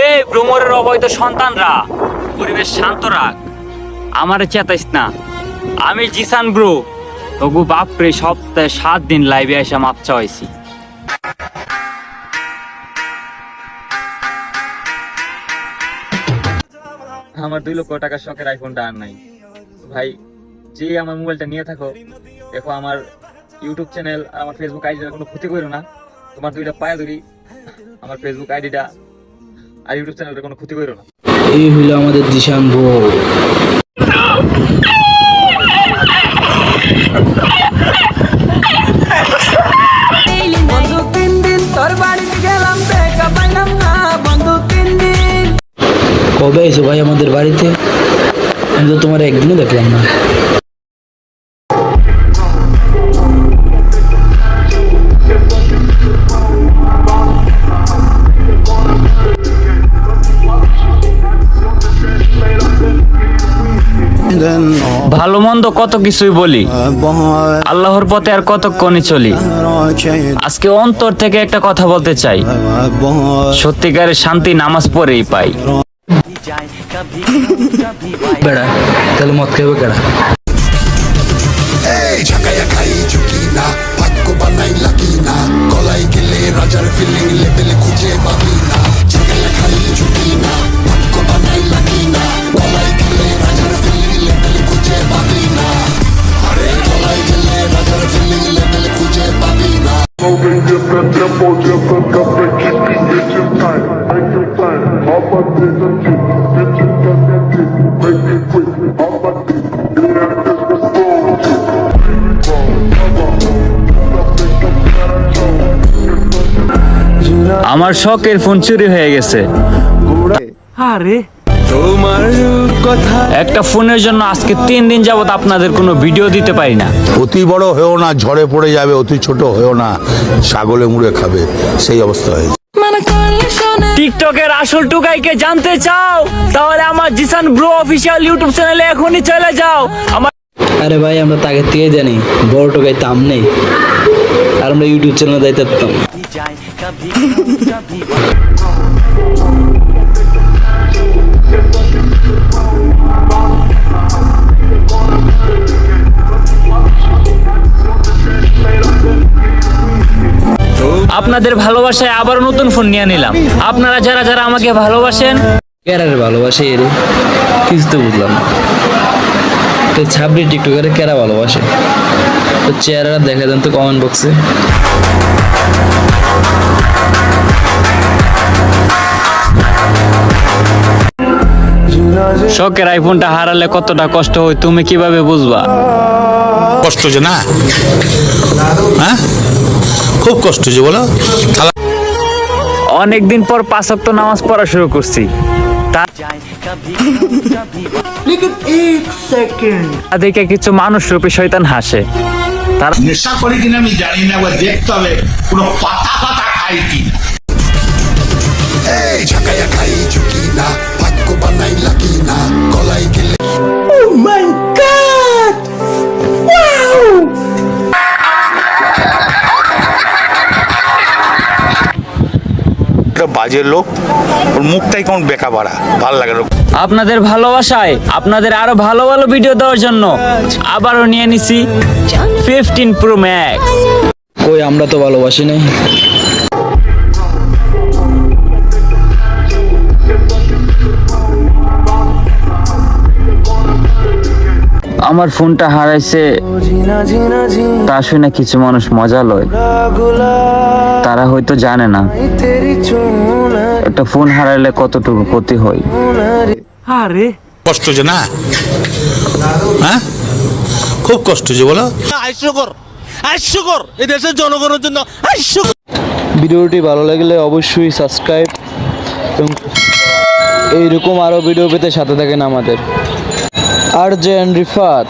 এই ভ্রমরের অবৈধ সন্তানরা, পরিবেশ শান্ত রাখ। আমারে চেতাইস না। আমি জিসান ব্রো। তবু বাপরে, সপ্তাহে সাত দিন লাইভে এসে মাপ চাইছি আমার দুই লক্ষ টাকার শখের আইফোনটা আর নাই। ভাই যে আমার মোবাইলটা নিয়ে থাকো, দেখো আমার ইউটিউব চ্যানেল আমার ফেসবুক আইডিটা কোনো ক্ষতি করো না। তোমার দুইটা পায়ে ধরি। আমার ফেসবুক আইডিটা আর ইউটিউব চ্যানেলটা কোনো ক্ষতি করো না। এই হইল আমাদের দিশান দিন কবে আইছো ভাই আমাদের বাড়িতে? আমি তো তোমার একদিনও দেখলাম না। ভালো মন্দ কত কিছুই বলি। আল্লাহর পথে আর কতক্ষণই চলি। আজকে অন্তর থেকে একটা কথা বলতে চাই। সত্যিকারের শান্তি নামাজ পড়েই পাই। বেড়া তাহলে মদ খাবে কেডা? এই ঝাঁকাইয়া খাই ঝুঁকি না ভাগ্য বানাই লাগি না Moving different tempo, different tempo, keeping it in time. Make it plan. All my days are kick. Bitch, you got that kick. Make it quick. All my bro, come on. Nothing compared to আমার শখের phone চুরি হয়ে গেছে আরে একটা ফোনের জন্য আজকে তিন দিন যাবত আপনাদের কোনো ভিডিও দিতে পারি না। অতি বড় হয়েও না ঝড়ে পড়ে যাবে অতি ছোট হয়েও না ছাগলে মুড়ে খাবে সেই অবস্থা হয়েছে মানে টিকটকের আসল টুকাইকে জানতে চাও তাহলে আমার জিসান ব্রো অফিসিয়াল ইউটিউব চ্যানেলে এখনই চলে যাও। আমার আরে ভাই আমরা তাকে দিয়ে জানি বড় টোকাই তাম নেই। আর আমরা ইউটিউব চ্যানেলে দায়িত্ব দিতাম আপনাদের ভালোবাসায় আবার নতুন ফোন নিয়ে নিলাম। আপনারা যারা যারা আমাকে ভালোবাসেন কেরারে ভালোবাসে এর, কিছু তো বুঝলাম তো ছাবড়ি টিকটকারে ক্যারা ভালোবাসে। তো চেহারা দেখা দেন তো কমেন্ট বক্সে শখের আইফোনটা হারালে কতটা কষ্ট হয় তুমি কীভাবে বুঝবা? কষ্ট যে না? হ্যাঁ? খুব কষ্ট যে বলো। অনেকদিন পর পাঁচ ওয়াক্ত নামাজ পড়া শুরু করছি। তা তা দেখে কিছু মানুষ রূপে শয়তান হাসে। তারা নেশা করি কিনা আমি জানি না দেখতে হবে। কোনো পাতা পাতা খাই কি? বাজে লোক ওর মুখটাই কেমন বেকা বাড়া ভালো লাগে না আপনাদের ভালোবাসায় আপনাদের আরও ভালো ভালো ভিডিও দেওয়ার জন্য আবারও নিয়ে নিছি ফিফটিন প্রো ম্যাক্স কই আমরা তো ভালোবাসি নাই। আমার ফোনটা হারাইছে। তা শুনে কিছু মানুষ মজা লয়। তারা হয়তো জানে না। একটা ফোন হারাইলে কতটুকু ক্ষতি হয়। কষ্ট যে না? হ্যাঁ? খুব কষ্ট যে বলো। হাস্যকর হাস্যকর। এই দেশের জনগণের জন্য ভিডিওটি ভালো লাগলে অবশ্যই সাবস্ক্রাইব এবং এইরকম আরও ভিডিও পেতে সাথে থাকেন আমাদের। R J Rifat.